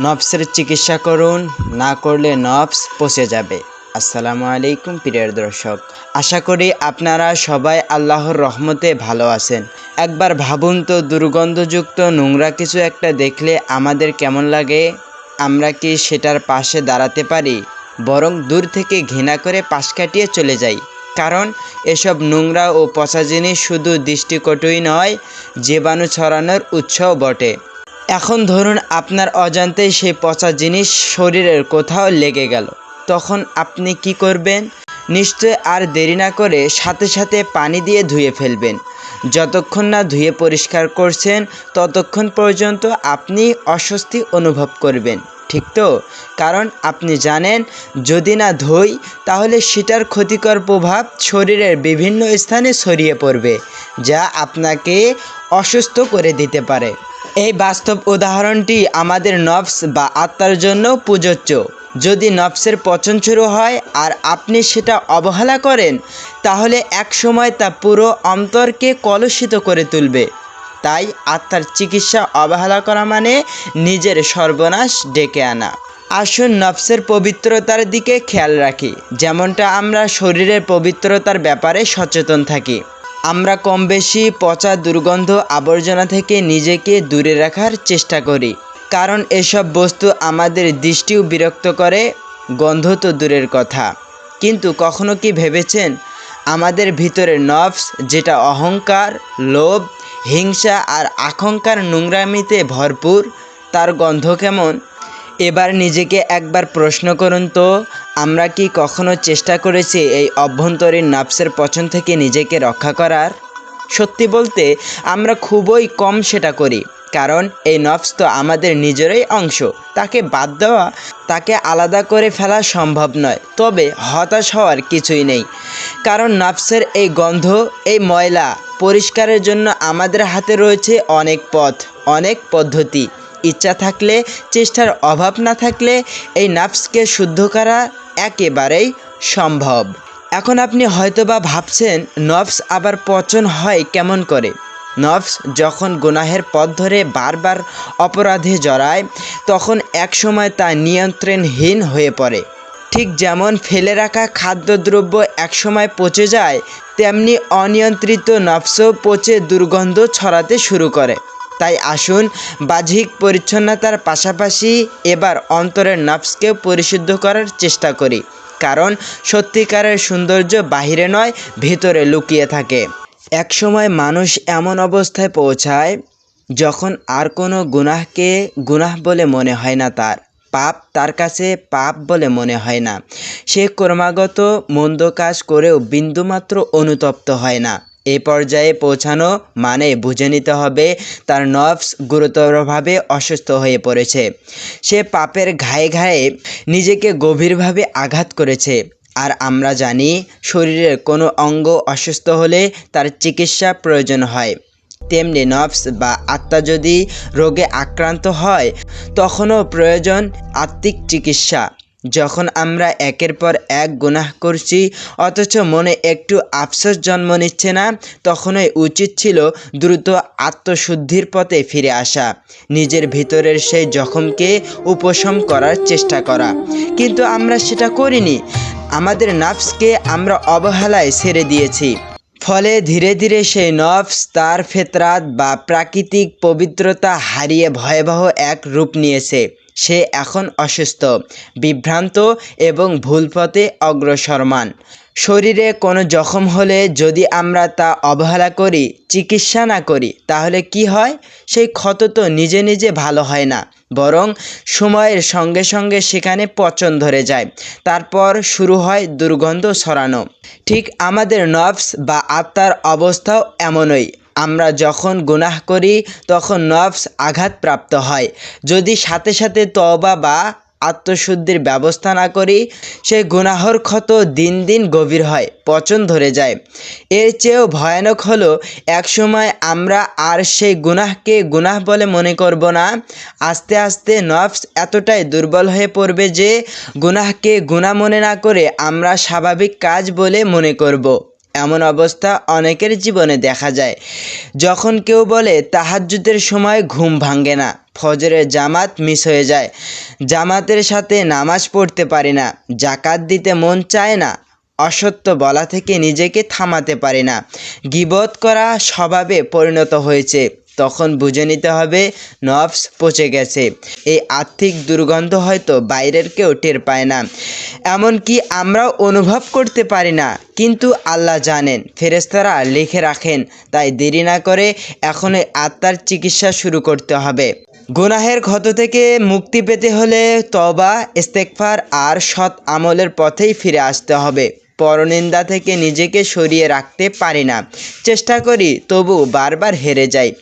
নফসের চিকিৎসা করুন, না করলে নফস পচে যাবে। আসসালামু আলাইকুম, প্রিয় দর্শক। আশা করি আপনারা সবাই আল্লাহর রহমতে ভালো আছেন। একবার ভাবুন তো, দুর্গন্ধযুক্ত নোংরা কিছু একটা দেখলে আমাদের কেমন লাগে? আমরা কি সেটার পাশে দাঁড়াতে পারি? বরং দূর থেকে ঘৃণা করে পাশ কাটিয়ে চলে যাই। কারণ এসব নোংরা ও পচা জিনিস শুধু দৃষ্টিকটুই নয়, জীবাণু ছড়ানোর উৎসও বটে। এখন ধরুন আপনার অজান্তেই সেই পচা জিনিস শরীরের কোথাও লেগে গেল। তখন আপনি কি করবেন? নিশ্চয় আর দেরি না করে সাথে সাথে পানি দিয়ে ধুয়ে ফেলবেন। যতক্ষণ না ধুয়ে পরিষ্কার করছেন, ততক্ষণ পর্যন্ত আপনি অস্বস্তি অনুভব করবেন। ঠিক তো? কারণ আপনি জানেন, যদি না ধুই, তাহলে সেটার ক্ষতিকর প্রভাব শরীরের বিভিন্ন স্থানে ছড়িয়ে পড়বে, যা আপনাকে অসুস্থ করে দিতে পারে। এই বাস্তব উদাহরণটি আমাদের নফস বা আত্মার জন্য প্রযোজ্য। যদি নফসের পচন শুরু হয় আর আপনি সেটা অবহেলা করেন, তাহলে এক সময় তা পুরো অন্তরকে কলুষিত করে তুলবে। তাই আত্মার চিকিৎসা অবহেলা করা মানে নিজের সর্বনাশ ডেকে আনা। আসুন নফসের পবিত্রতার দিকে খেয়াল রাখি। যেমনটা আমরা শরীরের পবিত্রতার ব্যাপারে সচেতন থাকি। আমরা কম বেশি পচা দুর্গন্ধ আবর্জনা থেকে নিজেকে দূরে রাখার চেষ্টা করি। কারণ এসব বস্তু আমাদের দৃষ্টিও বিরক্ত করে, গন্ধ তো দূরের কথা। কিন্তু কখনো কি ভেবেছেন, আমাদের ভিতরে নফস, যেটা অহংকার, লোভ, হিংসা আর আকাঙ্ক্ষার নোংরামিতে ভরপুর, তার গন্ধ কেমন? এবার নিজেকে একবার প্রশ্ন করুন তো, আমরা কি কখনো চেষ্টা করেছি এই অভ্যন্তরীণ নাফসের পছন্দ থেকে নিজেকে রক্ষা করার? সত্যি বলতে, আমরা খুবই কম সেটা করি, কারণ এই নফস তো আমাদের নিজেরই অংশ, তাকে বাদ দেওয়া, তাকে আলাদা করে ফেলা সম্ভব নয়, তবে হতাশ হওয়ার কিছুই নেই, কারণ নফসের এই গন্ধ, এই ময়লা পরিষ্কারের জন্য আমাদের হাতে রয়েছে অনেক পথ, অনেক পদ্ধতি। ইচ্ছা থাকলে, চেষ্টার অভাব না থাকলে এই নাফসকে শুদ্ধ করা একেবারেই সম্ভব। এখন আপনি হয়তোবা ভাবছেন, নফস আবার পচন হয় কেমন করে? নফস যখন গুনাহের পথ ধরে বারবার অপরাধে জড়ায়, তখন একসময় তা নিয়ন্ত্রণহীন হয়ে পড়ে। ঠিক যেমন ফেলে রাখা খাদ্যদ্রব্য একসময় পচে যায়, তেমনি অনিয়ন্ত্রিত নফসও পচে দুর্গন্ধ ছড়াতে শুরু করে। তাই আসুন, বাহ্যিক পরিচ্ছন্নতার পাশাপাশি এবার অন্তরের নফসকেও পরিশুদ্ধ করার চেষ্টা করি। কারণ সত্যিকারের সৌন্দর্য বাহিরে নয়, ভিতরে লুকিয়ে থাকে। একসময় মানুষ এমন অবস্থায় পৌঁছায় যখন আর কোনো গুনাহকে গুনাহ বলে মনে হয় না তার। পাপ তার কাছে পাপ বলে মনে হয় না। সে ক্রমাগত মন্দ কাজ করেও বিন্দুমাত্র অনুতপ্ত হয় না। এ পর্যায়ে পৌঁছানো মানে বুঝে নিতে হবে তার নফস গুরুতরভাবে অসুস্থ হয়ে পড়েছে। সে পাপের ঘায়ে ঘায়ে নিজেকে গভীরভাবে আঘাত করেছে। আর আমরা জানি, শরীরের কোনো অঙ্গ অসুস্থ হলে তার চিকিৎসা প্রয়োজন হয়। তেমনি নফস বা আত্মা যদি রোগে আক্রান্ত হয়, তখনও প্রয়োজন আত্মিক চিকিৎসা। যখন আমরা একের পর এক গুনাহ করছি, অথচ মনে একটু আফসোস জন্ম নিচ্ছে না, তখনই উচিত ছিল দ্রুত আত্মশুদ্ধির পথে ফিরে আসা, নিজের ভিতরের সেই জখমকে উপশম করার চেষ্টা করা। কিন্তু আমরা সেটা করিনি। আমাদের নাফসকে আমরা অবহেলায় ছেড়ে দিয়েছি। ফলে ধীরে ধীরে সেই নফস তার ফেতরাত বা প্রাকৃতিক পবিত্রতা হারিয়ে ভয়াবহ এক রূপ নিয়েছে। সে এখন অসুস্থ, বিভ্রান্ত এবং ভুল পথে অগ্রসরমান। শরীরে কোনো জখম হলে যদি আমরা তা অবহেলা করি, চিকিৎসা না করি, তাহলে কি হয়? সেই ক্ষত তো নিজে নিজে ভালো হয় না, বরং সময়ের সঙ্গে সঙ্গে সেখানে পচন ধরে যায়। তারপর শুরু হয় দুর্গন্ধ ছড়ানো। ঠিক আমাদের নফস বা আত্মার অবস্থাও এমনই। আমরা যখন গুনাহ করি, তখন নফস আঘাতপ্রাপ্ত হয়। যদি সাথে সাথে তবা বা আত্মশুদ্ধির ব্যবস্থা না করি সেই গুনাহর ক্ষত দিন দিন গভীর হয়, পচন ধরে যায়। এর চেয়েও ভয়ানক হলো, একসময় আমরা আর সেই গুনাহকে গুনাহ বলে মনে করব না। আস্তে আস্তে নফস এতটাই দুর্বল হয়ে পড়বে যে, গুনাহকে গুনাহ মনে না করে আমরা স্বাভাবিক কাজ বলে মনে করব। এমন অবস্থা অনেকের জীবনে দেখা যায়। যখন কেউ বলে, তাহাজ্জুদের সময় ঘুম ভাঙ্গে না, ফজরের জামাত মিস হয়ে যায়, জামাতের সাথে নামাজ পড়তে পারি না জাকাত দিতে মন চায় না, অসত্য বলা থেকে নিজেকে থামাতে পারি না। গিবত করা স্বভাবে পরিণত হয়েছে। তখন বুঝে নিতে হবে, নফস পচে গেছে। এই আর্থিক দুর্গন্ধ হয়তো বাইরের কেউ টের পায় না। এমনকি আমরাও অনুভব করতে পারি না। কিন্তু আল্লাহ জানেন ফেরেস্তারা লিখে রাখেন, তাই দেরি না করে এখনই আত্মার চিকিৎসা শুরু করতে হবে। গুনাহের ক্ষত থেকে মুক্তি পেতে হলে তবা ইস্তেকফার আর সৎ আমলের পথেই ফিরে আসতে হবে। পরনিন্দা থেকে নিজেকে সরিয়ে রাখতে পারি না। চেষ্টা করি, তবু বারবার হেরে যাই।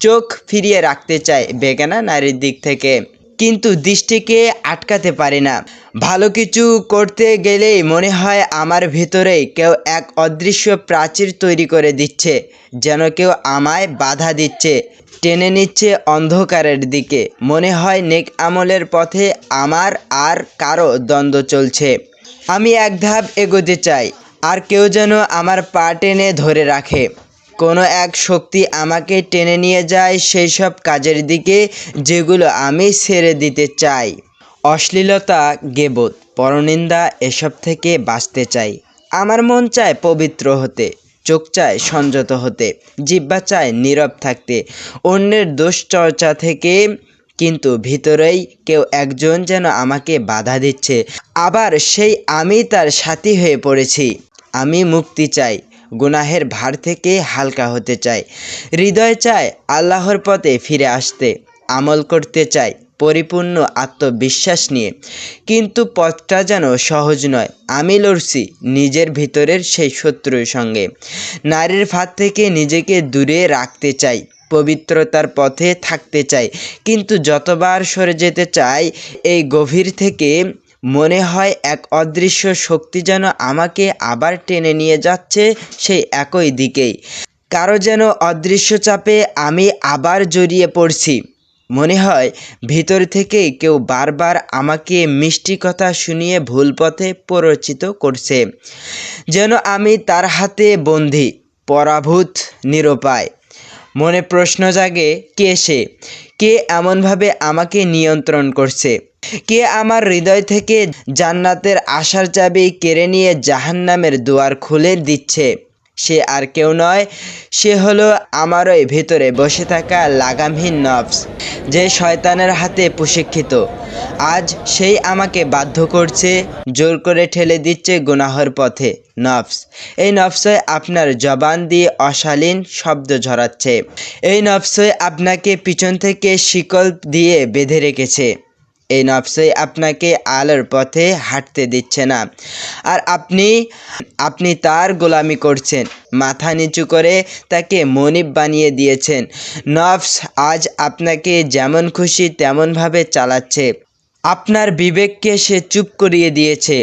চোখ ফিরিয়ে রাখতে চাই বেগানা নারীর দিক থেকে। কিন্তু দৃষ্টিকে আটকাতে পারি না। ভালো কিছু করতে গেলেই মনে হয় আমার ভিতরেই কেউ এক অদৃশ্য প্রাচীর তৈরি করে দিচ্ছে, যেন কেউ আমায় বাধা দিচ্ছে। টেনে নিচ্ছে অন্ধকারের দিকে। মনে হয় নেক আমলের পথে আমার আর কারও দ্বন্দ্ব চলছে। আমি এক ধাপ এগোতে চাই, আর কেউ যেন আমার পা টেনে ধরে রাখে। কোনো এক শক্তি আমাকে টেনে নিয়ে যায় সেই সব কাজের দিকে যেগুলো আমি ছেড়ে দিতে চাই। অশ্লীলতা, গেবত, পরনিন্দা এসব থেকে বাঁচতে চাই। আমার মন চায় পবিত্র হতে, চোখ চায় সংযত হতে জিব্বা চায় নীরব থাকতে। অন্যের দুশ্চর্চা থেকে কিন্তু ভিতরেই কেউ একজন যেন আমাকে বাধা দিচ্ছে। আবার সেই আমি তার সাথী হয়ে পড়েছি। আমি মুক্তি চাই। গুনাহের ভার থেকে হালকা হতে চায়। হৃদয় চায় আল্লাহর পথে ফিরে আসতে, আমল করতে চায় পরিপূর্ণ আত্মবিশ্বাস নিয়ে। কিন্তু পথটা যেন সহজ নয়, আমি লড়ছি নিজের ভিতরের সেই শত্রুর সঙ্গে। নারীর ফাঁদ থেকে নিজেকে দূরে রাখতে চাই, পবিত্রতার পথে থাকতে চাই। কিন্তু যতবার সরে যেতে চাই, এই গভীর থেকে মনে হয় এক অদৃশ্য শক্তি যেন আমাকে আবার টেনে নিয়ে যাচ্ছে সেই একই দিকেই। কারও যেন অদৃশ্য চাপে আমি আবার জড়িয়ে পড়ছি। মনে হয় ভিতর থেকে কেউ বারবার আমাকে মিষ্টি কথা শুনিয়ে ভুল পথে প্ররোচিত করছে। যেন আমি তার হাতে বন্দি, পরাভূত, নিরুপায়। মনে প্রশ্ন জাগে, কে সে? কে এমনভাবে আমাকে নিয়ন্ত্রণ করছে? কে আমার হৃদয় থেকে জান্নাতের আশার চাবি কেড়ে নিয়ে জাহান্নামের দুয়ার খুলে দিচ্ছে? সে আর কেউ নয়, সে হলো আমারই ভেতরে বসে থাকা লাগামহীন নফস, যে শয়তানের হাতে প্রশিক্ষিত। আজ সেই আমাকে বাধ্য করছে, জোর করে ঠেলে দিচ্ছে গুনাহর পথে, নফস। এই নফসই আপনার জবান দিয়ে অশালীন শব্দ ঝরাচ্ছে। এই নফসই আপনাকে পিছন থেকে শিকল দিয়ে বেঁধে রেখেছে। এই নফসই আপনাকে আলোর পথে হাঁটতে দিচ্ছে না। আর আপনি আপনি তার গোলামি করছেন, মাথা নিচু করে তাকে মনিব বানিয়ে দিয়েছেন। নফস আজ আপনাকে যেমন খুশি তেমনভাবে চালাচ্ছে। আপনার বিবেককে সে চুপ করিয়ে দিয়েছে।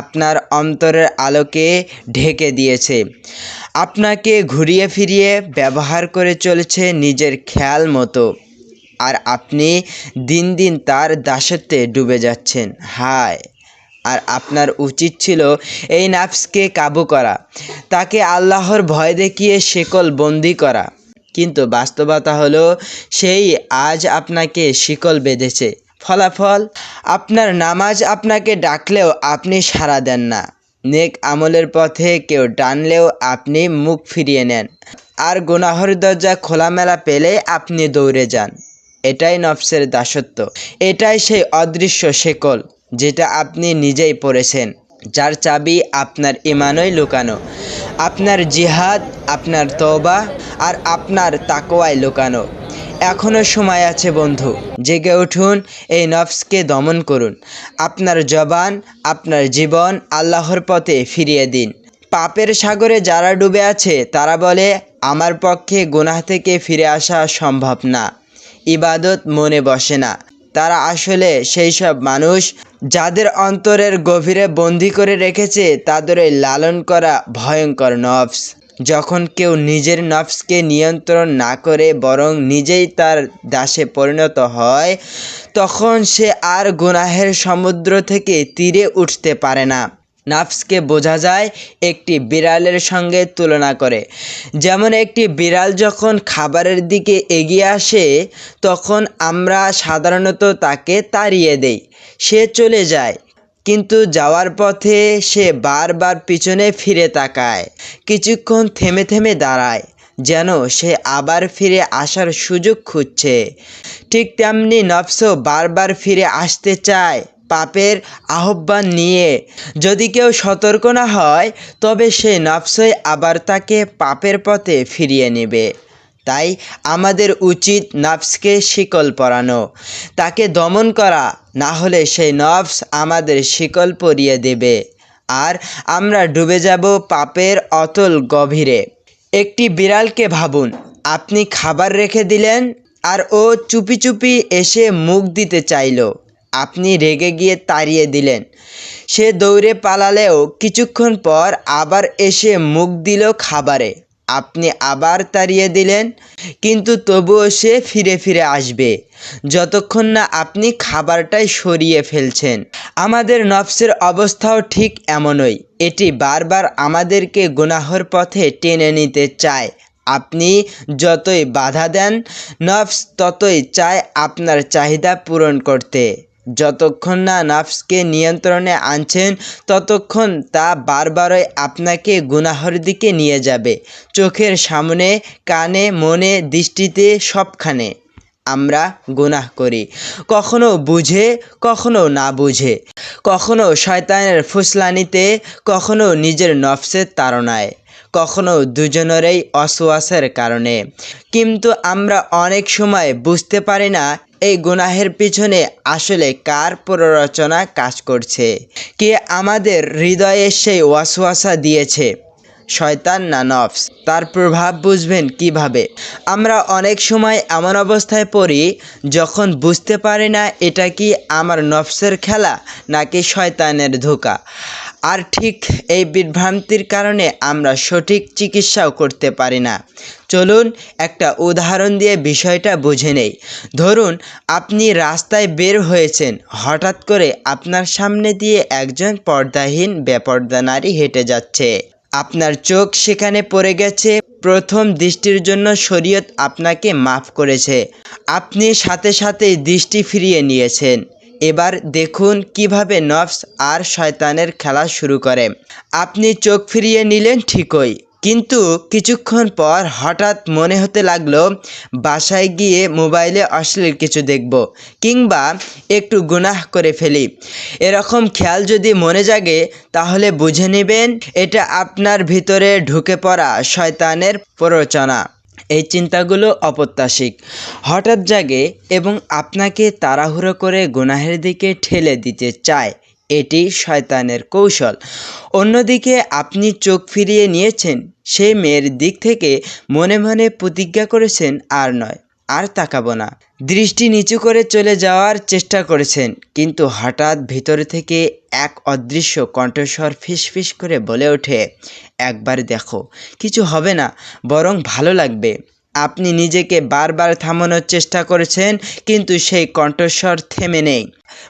আপনার অন্তরের আলোকে ঢেকে দিয়েছে। আপনাকে ঘুরিয়ে ফিরিয়ে ব্যবহার করে চলেছে নিজের খেয়াল মতো। আর আপনি দিন দিন তার দাসত্বে ডুবে যাচ্ছেন। হায়! আর আপনার উচিত ছিল এই নাফসকে কাবু করা। তাকে আল্লাহর ভয় দেখিয়ে শেকল বন্দি করা। কিন্তু বাস্তবতা হলো, সেই আজ আপনাকে শিকল বেঁধেছে। ফলাফল, আপনার নামাজ আপনাকে ডাকলেও আপনি সাড়া দেন না। নেক আমলের পথে কেউ টানলেও আপনি মুখ ফিরিয়ে নেন। আর গুনাহর দরজা খোলামেলা পেলে আপনি দৌড়ে যান। এটাই নফসের দাসত্ব। এটাই সেই অদৃশ্য শেকল যেটা আপনি নিজেই পড়েছেন, যার চাবি আপনার ইমানই লুকানো। আপনার জিহাদ, আপনার তওবা আর আপনার তাকোয়ায় লুকানো। এখনও সময় আছে বন্ধু, জেগে উঠুন, এই নফসকে দমন করুন। আপনার জবান, আপনার জীবন আল্লাহর পথে ফিরিয়ে দিন। পাপের সাগরে যারা ডুবে আছে, তারা বলে, আমার পক্ষে গুনাহ থেকে ফিরে আসা সম্ভব না। ইবাদত মনে বসে না। তারা আসলে সেই সব মানুষ যাদের অন্তরের গভীরে বন্দি করে রেখেছে তাদের লালন করা ভয়ঙ্কর নফস। যখন কেউ নিজের নফসকে নিয়ন্ত্রণ না করে বরং নিজেই তার দাসে পরিণত হয়, তখন সে আর গুনাহের সমুদ্র থেকে তীরে উঠতে পারে না। নাফসকে বোঝা যায় একটি বিড়ালের সঙ্গে তুলনা করে। যেমন একটি বিড়াল যখন খাবারের দিকে এগিয়ে আসে, তখন আমরা সাধারণত তাকে তাড়িয়ে দেই। সে চলে যায়, কিন্তু যাওয়ার পথে সে বারবার পিছনে ফিরে তাকায়, কিছুক্ষণ থেমে থেমে দাঁড়ায়, যেন সে আবার ফিরে আসার সুযোগ খুঁজছে। ঠিক তেমনি নফসও বারবার ফিরে আসতে চায়। পাপের আহ্বান নিয়ে। যদি কেউ সতর্ক না হয়, তবে সে নফসই আবার তাকে পাপের পথে ফিরিয়ে নেবে। তাই আমাদের উচিত নফসকে শিকল পরানো, তাকে দমন করা, না হলে সেই নফস আমাদের শিকল পরিয়ে দেবে। আর আমরা ডুবে যাব পাপের অতল গভীরে। একটি বিড়ালকে ভাবুন, আপনি খাবার রেখে দিলেন আর ও চুপি চুপি এসে মুখ দিতে চাইলো। আপনি রেগে গিয়ে তাড়িয়ে দিলেন। সে দৌড়ে পালালেও কিছুক্ষণ পর আবার এসে মুখ দিল খাবারে। আপনি আবার তাড়িয়ে দিলেন, কিন্তু তবুও সে ফিরে ফিরে আসবে। যতক্ষণ না আপনি খাবারটাই সরিয়ে ফেলছেন। আমাদের নফসের অবস্থাও ঠিক এমনই। এটি বারবার আমাদেরকে গুনাহর পথে টেনে নিতে চায়। আপনি যতই বাধা দেন, নফস ততই চায় আপনার চাহিদা পূরণ করতে। যতক্ষণ না নাফসকে নিয়ন্ত্রণে আনছেন, ততক্ষণ তা বারবারই আপনাকে গুনাহর দিকে নিয়ে যাবে। চোখের সামনে, কানে, মনে, দৃষ্টিতে সবখানে আমরা গুনাহ করি। কখনো বুঝে, কখনো না বুঝে। কখনো শয়তানের ফুসলানিতে, কখনো নিজের নফসের তাড়নায়। কখনো দুজনেরই অসুয়াসের কারণে। কিন্তু আমরা অনেক সময় বুঝতে পারি না এই গুনাহের পিছনে আসলে কার প্ররোচনা কাজ করছে? কে আমাদের হৃদয়ে সেই ওয়াসওয়াসা দিয়েছে? শয়তান না নফস, তার প্রভাব বুঝবেন কীভাবে? আমরা অনেক সময় এমন অবস্থায় পড়ি যখন বুঝতে পারি না এটা কি আমার নফসের খেলা নাকি শয়তানের ধোকা। আর ঠিক এই বিভ্রান্তির কারণে আমরা সঠিক চিকিৎসাও করতে পারি না। চলুন একটা উদাহরণ দিয়ে বিষয়টা বুঝে নেই। ধরুন, আপনি রাস্তায় বের হয়েছেন, হঠাৎ করে আপনার সামনে দিয়ে একজন পর্দাহীন, বেপর্দা নারী হেঁটে যাচ্ছে। আপনার চোখ সেখানে পড়ে গেছে, প্রথম দৃষ্টির জন্য শরীয়ত আপনাকে মাফ করেছে। আপনি সাথে সাথেই দৃষ্টি ফিরিয়ে নিয়েছেন। এবার দেখুন কীভাবে নফস আর শয়তানের খেলা শুরু করে। আপনি চোখ ফিরিয়ে নিলেন ঠিকই, কিন্তু কিছুক্ষণ পর হঠাৎ মনে হতে লাগল, বাসায় গিয়ে মোবাইলে অশ্লীল কিছু দেখব, কিংবা একটু গুনাহ করে ফেলি। এরকম খেয়াল যদি মনে জাগে, তাহলে বুঝে নেবেন, এটা আপনার ভিতরে ঢুকে পড়া শয়তানের প্ররোচনা। এই চিন্তাগুলো অপ্রত্যাশিক। হঠাৎ জাগে এবং আপনাকে তাড়াহুড়ো করে গোনাহের দিকে ঠেলে দিতে চায়, এটি শয়তানের কৌশল। অন্যদিকে আপনি চোখ ফিরিয়ে নিয়েছেন, সেই মেয়ের দিক থেকে মনে মনে প্রতিজ্ঞা করেছেন আর নয়। আর তাকাবো না। দৃষ্টি নিচু করে চলে যাওয়ার চেষ্টা করেছেন, কিন্তু হঠাৎ ভিতর থেকে এক অদৃশ্য কণ্ঠস্বর ফিসফিস করে বলে ওঠে, একবার দেখো, কিছু হবে না, বরং ভালো লাগবে। আপনি নিজেকে বারবার থামানোর চেষ্টা করেছেন, কিন্তু সেই কণ্ঠস্বর থেমে নেই।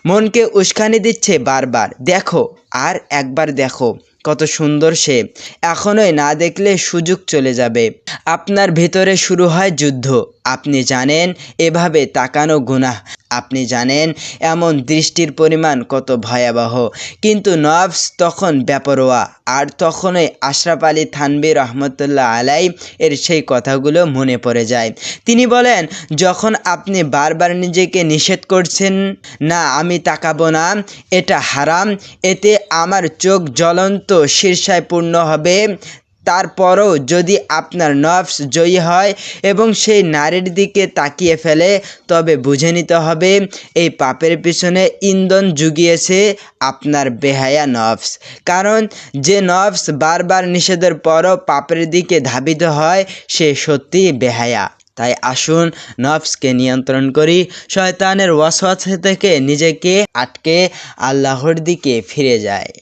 মনকে উস্কানি দিচ্ছে বারবার, দেখো, আর একবার দেখো। কত সুন্দর সে। এখনোই না দেখলে সুযোগ চলে যাবে। আপনার ভেতরে শুরু হয় যুদ্ধ। আপনি জানেন, এভাবে তাকানো গুনাহ। আপনি জানেন, এমন দৃষ্টির পরিমাণ কত ভয়াবহ। কিন্তু নবস তখন ব্যাপরোয়া আর তখনই আশরাফ আলী থানবী রহমতুল্লাহ আলাই এর সেই কথাগুলো মনে পড়ে যায়। তিনি বলেন, যখন আপনি বারবার নিজেকে নিষেধ করছেন, না, আমি তাকাবো না, এটা হারাম, এতে আমার চোখ জ্বলন্ত শীর্ষায় পূর্ণ হবে তারপরও যদি আপনার নফস জয়ী হয় এবং সেই নারীর দিকে তাকিয়ে ফেলে, তবে বুঝে নিতে হবে, এই পাপের পিছনে ইন্ধন জুগিয়েছে আপনার বেহায়া নফস। কারণ যে নফস বারবার নিষেধের পরও পাপের দিকে ধাবিত হয়, সে সত্যিই বেহায়া। তাই আসুন নফসকে নিয়ন্ত্রণ করি, শয়তানের ওয়াসওয়াসা থেকে নিজেকে আটকে আল্লাহর দিকে ফিরে যায়